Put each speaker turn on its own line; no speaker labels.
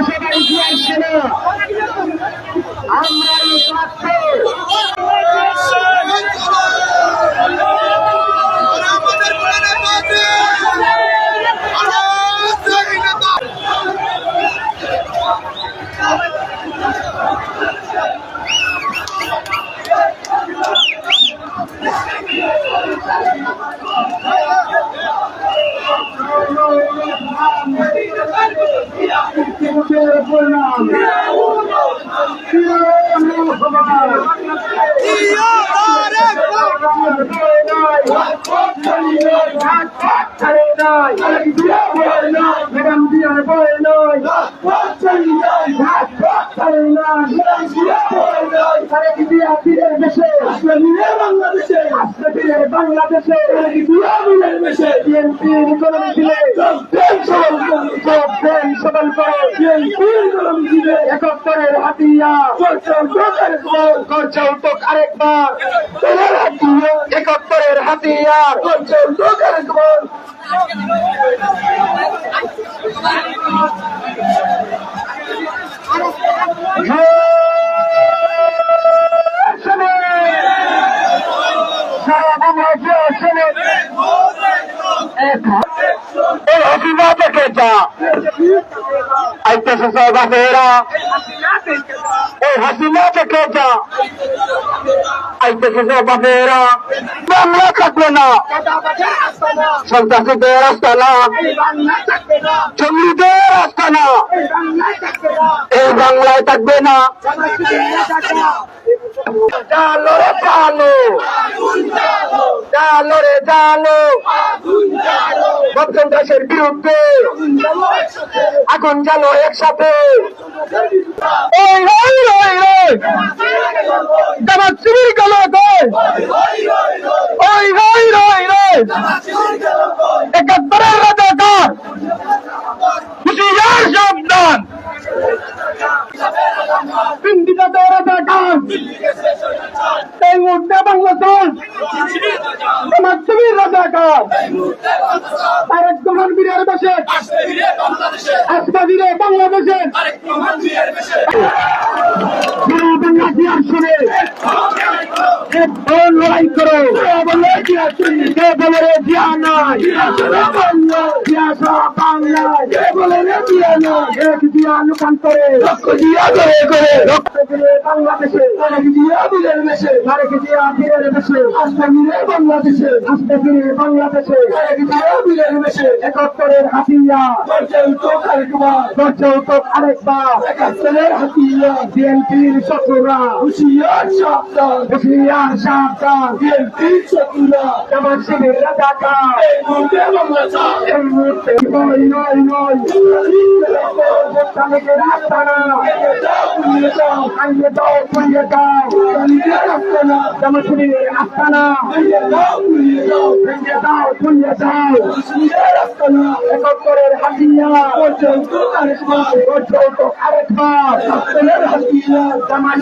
সবাই আসছে না। আমরা এই
মাঝে স্বাধীনতা
মুখের পরিণাম। ম্যাডাম দিয়ার বয় নয় বীরের দেশে বাংলাদেশে একাত্তরের হাতিয়া। করছে উদ্যোগ আরেকবার। একাত্তরের হাতিয়ার করছে উদ্যোগ আরেকবার এই হাসিনা থেকে যা আইতেছে বাপেরা এই হাসিনা থেকে যা আইতেছে বাপেরা বাংলা থাকবে না সন্ত্রাসীদের রাস্তা না জঙ্গিদের রাস্তা না এই বাংলায় থাকবে না জালো রে জালো জালো রে জালো সন্ত্রাসের বিরুদ্ধে। আগুন জালো একসাথে। একাত্তরের রাজাকার হুশিয়ার সাবধান পিন্ডিতাদের রাজাকার এই মুহূর্তে বাংলাদেশ তোমার তুমি রাজাকার বীরের আজকা বীরে বাংলাদেশে বাংলাদেশের আসলে বল লড়াই করো কে বলে রে জিয়া নাই বাংলায় কে বলে রে জিয়া নাই এক জিয়া লুকান্তরে লক্ষ জিয়া করে করে দিলে বাংলাদেশে আরেক আস্তে মিলে আস্তে ফিরে একাত্তরের হাতিয়া আরেকবার একাত্তরের হাতিয়া বিএনপির শত্রুরা হুশিয়ার সাবধান হুশিয়ার সাবধান বিএনপির শত্রুরা যেমন শিবির রাজাকা এই মুহূর্তে বাংলাদেশ এই মুহূর্তে নয় নয় নয়। তাদেরকে রাস্তা না। আইনে দাও পুড়িয়ে দাও। একাত্তরের হাতিয়া পর্যন্ত আরেকবার পর্যন্ত আরেকবার জামাই